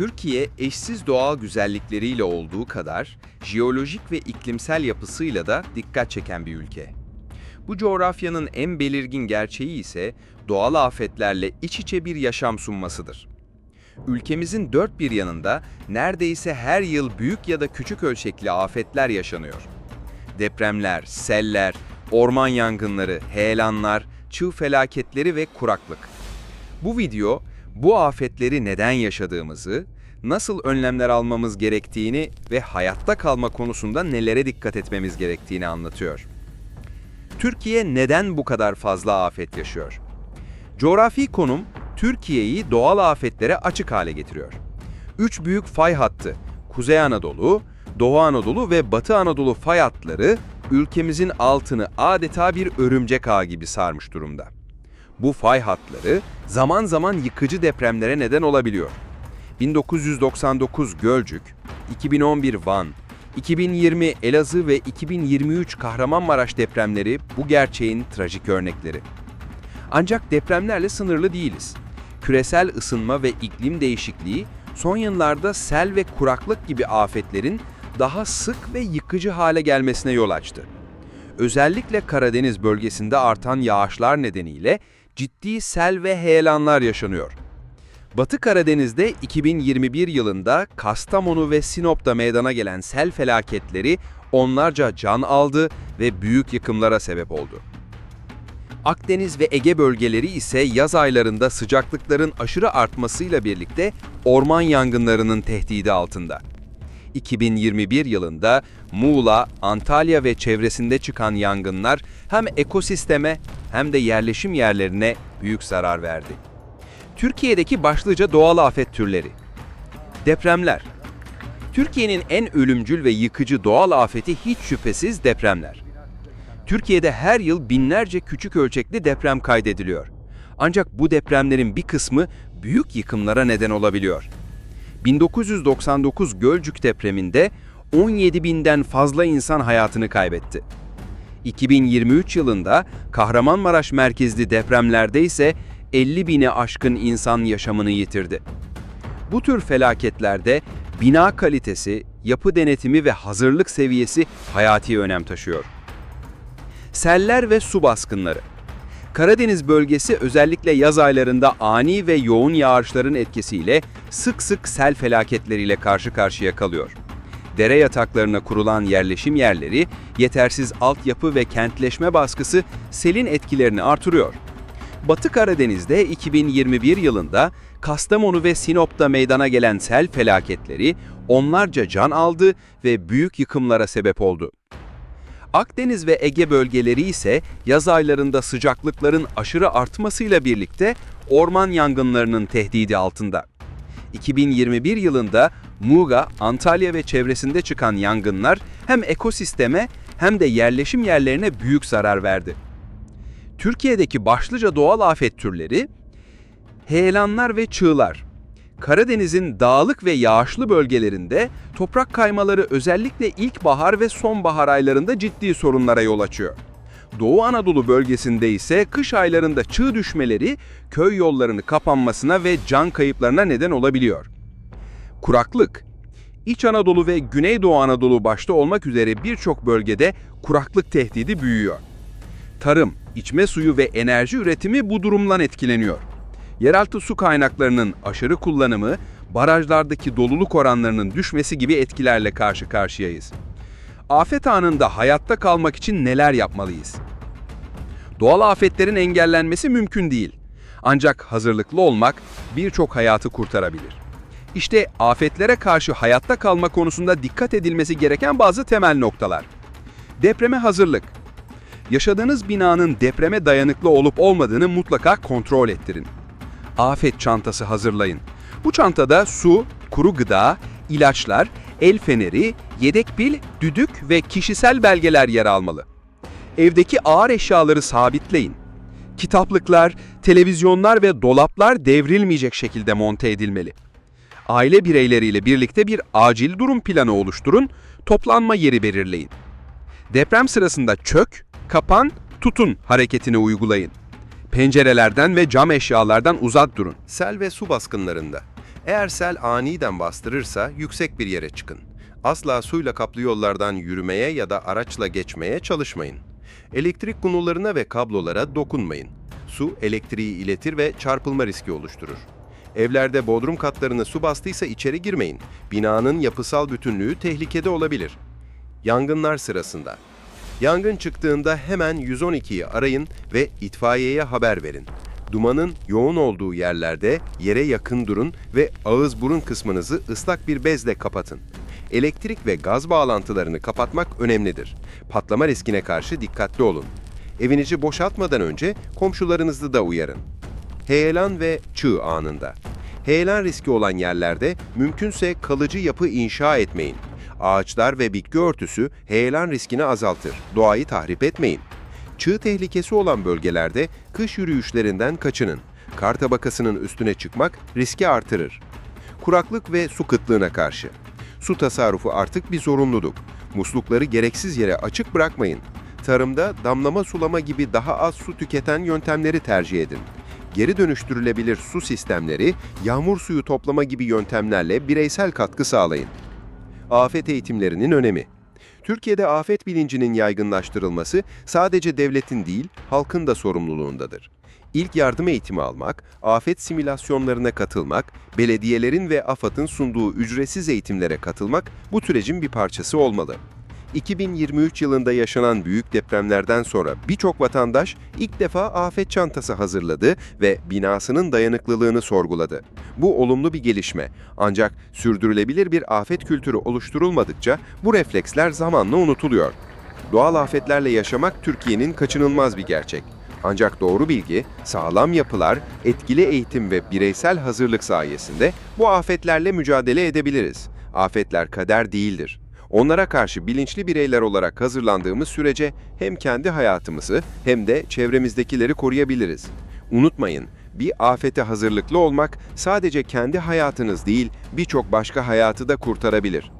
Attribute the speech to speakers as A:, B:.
A: Türkiye eşsiz doğal güzellikleriyle olduğu kadar jeolojik ve iklimsel yapısıyla da dikkat çeken bir ülke. Bu coğrafyanın en belirgin gerçeği ise doğal afetlerle iç içe bir yaşam sunmasıdır. Ülkemizin dört bir yanında neredeyse her yıl büyük ya da küçük ölçekli afetler yaşanıyor. Depremler, seller, orman yangınları, heyelanlar, çığ felaketleri ve kuraklık. Bu video bu afetleri neden yaşadığımızı, nasıl önlemler almamız gerektiğini ve hayatta kalma konusunda nelere dikkat etmemiz gerektiğini anlatıyor. Türkiye neden bu kadar fazla afet yaşıyor? Coğrafi konum Türkiye'yi doğal afetlere açık hale getiriyor. Üç büyük fay hattı, Kuzey Anadolu, Doğu Anadolu ve Batı Anadolu fay hatları ülkemizin altını adeta bir örümcek ağı gibi sarmış durumda. Bu fay hatları zaman zaman yıkıcı depremlere neden olabiliyor. 1999 Gölcük, 2011 Van, 2020 Elazığ ve 2023 Kahramanmaraş depremleri bu gerçeğin trajik örnekleri. Ancak depremlerle sınırlı değiliz. Küresel ısınma ve iklim değişikliği son yıllarda sel ve kuraklık gibi afetlerin daha sık ve yıkıcı hale gelmesine yol açtı. Özellikle Karadeniz bölgesinde artan yağışlar nedeniyle ciddi sel ve heyelanlar yaşanıyor. Batı Karadeniz'de 2021 yılında Kastamonu ve Sinop'ta meydana gelen sel felaketleri onlarca can aldı ve büyük yıkımlara sebep oldu. Akdeniz ve Ege bölgeleri ise yaz aylarında sıcaklıkların aşırı artmasıyla birlikte orman yangınlarının tehdidi altında. 2021 yılında Muğla, Antalya ve çevresinde çıkan yangınlar hem ekosisteme hem de yerleşim yerlerine büyük zarar verdi. Türkiye'deki başlıca doğal afet türleri. Depremler. Türkiye'nin en ölümcül ve yıkıcı doğal afeti hiç şüphesiz depremler. Türkiye'de her yıl binlerce küçük ölçekli deprem kaydediliyor. Ancak bu depremlerin bir kısmı büyük yıkımlara neden olabiliyor. 1999 Gölcük depreminde 17 binden fazla insan hayatını kaybetti. 2023 yılında Kahramanmaraş merkezli depremlerde ise 50 bine aşkın insan yaşamını yitirdi. Bu tür felaketlerde bina kalitesi, yapı denetimi ve hazırlık seviyesi hayati önem taşıyor. Seller ve su baskınları. Karadeniz bölgesi özellikle yaz aylarında ani ve yoğun yağışların etkisiyle sık sık sel felaketleriyle karşı karşıya kalıyor. Dere yataklarına kurulan yerleşim yerleri, yetersiz altyapı ve kentleşme baskısı selin etkilerini artırıyor. Batı Karadeniz'de 2021 yılında Kastamonu ve Sinop'ta meydana gelen sel felaketleri onlarca can aldı ve büyük yıkımlara sebep oldu. Akdeniz ve Ege bölgeleri ise yaz aylarında sıcaklıkların aşırı artmasıyla birlikte orman yangınlarının tehdidi altında. 2021 yılında Muğla, Antalya ve çevresinde çıkan yangınlar hem ekosisteme hem de yerleşim yerlerine büyük zarar verdi. Türkiye'deki başlıca doğal afet türleri heyelanlar ve çığlar. Karadeniz'in dağlık ve yağışlı bölgelerinde toprak kaymaları özellikle ilkbahar ve sonbahar aylarında ciddi sorunlara yol açıyor. Doğu Anadolu bölgesinde ise kış aylarında çığ düşmeleri köy yollarını kapanmasına ve can kayıplarına neden olabiliyor. Kuraklık İç Anadolu ve Güneydoğu Anadolu başta olmak üzere birçok bölgede kuraklık tehdidi büyüyor. Tarım, içme suyu ve enerji üretimi bu durumdan etkileniyor. Yeraltı su kaynaklarının aşırı kullanımı, barajlardaki doluluk oranlarının düşmesi gibi etkilerle karşı karşıyayız. Afet anında hayatta kalmak için neler yapmalıyız? Doğal afetlerin engellenmesi mümkün değil. Ancak hazırlıklı olmak birçok hayatı kurtarabilir. İşte afetlere karşı hayatta kalma konusunda dikkat edilmesi gereken bazı temel noktalar. Depreme hazırlık. Yaşadığınız binanın depreme dayanıklı olup olmadığını mutlaka kontrol ettirin. Afet çantası hazırlayın. Bu çantada su, kuru gıda, ilaçlar, el feneri, yedek pil, düdük ve kişisel belgeler yer almalı. Evdeki ağır eşyaları sabitleyin. Kitaplıklar, televizyonlar ve dolaplar devrilmeyecek şekilde monte edilmeli. Aile bireyleriyle birlikte bir acil durum planı oluşturun, toplanma yeri belirleyin. Deprem sırasında çök, kapan, tutun hareketini uygulayın. Pencerelerden ve cam eşyalardan uzak durun. Sel ve su baskınlarında.
B: Eğer sel aniden bastırırsa yüksek bir yere çıkın. Asla suyla kaplı yollardan yürümeye ya da araçla geçmeye çalışmayın. Elektrik kunularına ve kablolara dokunmayın. Su elektriği iletir ve çarpılma riski oluşturur. Evlerde bodrum katlarını su bastıysa içeri girmeyin. Binanın yapısal bütünlüğü tehlikede olabilir. Yangınlar sırasında Yangın çıktığında hemen 112'yi arayın ve itfaiyeye haber verin. Dumanın yoğun olduğu yerlerde yere yakın durun ve ağız burun kısmınızı ıslak bir bezle kapatın. Elektrik ve gaz bağlantılarını kapatmak önemlidir. Patlama riskine karşı dikkatli olun. Evinizi boşaltmadan önce komşularınızı da uyarın. Heyelan ve çığ anında. Heyelan riski olan yerlerde mümkünse kalıcı yapı inşa etmeyin. Ağaçlar ve bitki örtüsü heyelan riskini azaltır. Doğayı tahrip etmeyin. Çığ tehlikesi olan bölgelerde kış yürüyüşlerinden kaçının. Kar tabakasının üstüne çıkmak riski artırır. Kuraklık ve su kıtlığına karşı. Su tasarrufu artık bir zorunluluk. Muslukları gereksiz yere açık bırakmayın. Tarımda damlama sulama gibi daha az su tüketen yöntemleri tercih edin. Geri dönüştürülebilir su sistemleri, yağmur suyu toplama gibi yöntemlerle bireysel katkı sağlayın. Afet eğitimlerinin önemi. Türkiye'de afet bilincinin yaygınlaştırılması sadece devletin değil, halkın da sorumluluğundadır. İlk yardım eğitimi almak, afet simülasyonlarına katılmak, belediyelerin ve AFAD'ın sunduğu ücretsiz eğitimlere katılmak bu sürecin bir parçası olmalı. 2023 yılında yaşanan büyük depremlerden sonra birçok vatandaş ilk defa afet çantası hazırladı ve binasının dayanıklılığını sorguladı. Bu olumlu bir gelişme. Ancak sürdürülebilir bir afet kültürü oluşturulmadıkça bu refleksler zamanla unutuluyor. Doğal afetlerle yaşamak Türkiye'nin kaçınılmaz bir gerçek. Ancak doğru bilgi, sağlam yapılar, etkili eğitim ve bireysel hazırlık sayesinde bu afetlerle mücadele edebiliriz. Afetler kader değildir. Onlara karşı bilinçli bireyler olarak hazırlandığımız sürece hem kendi hayatımızı hem de çevremizdekileri koruyabiliriz. Unutmayın, bir afete hazırlıklı olmak sadece kendi hayatınız değil, birçok başka hayatı da kurtarabilir.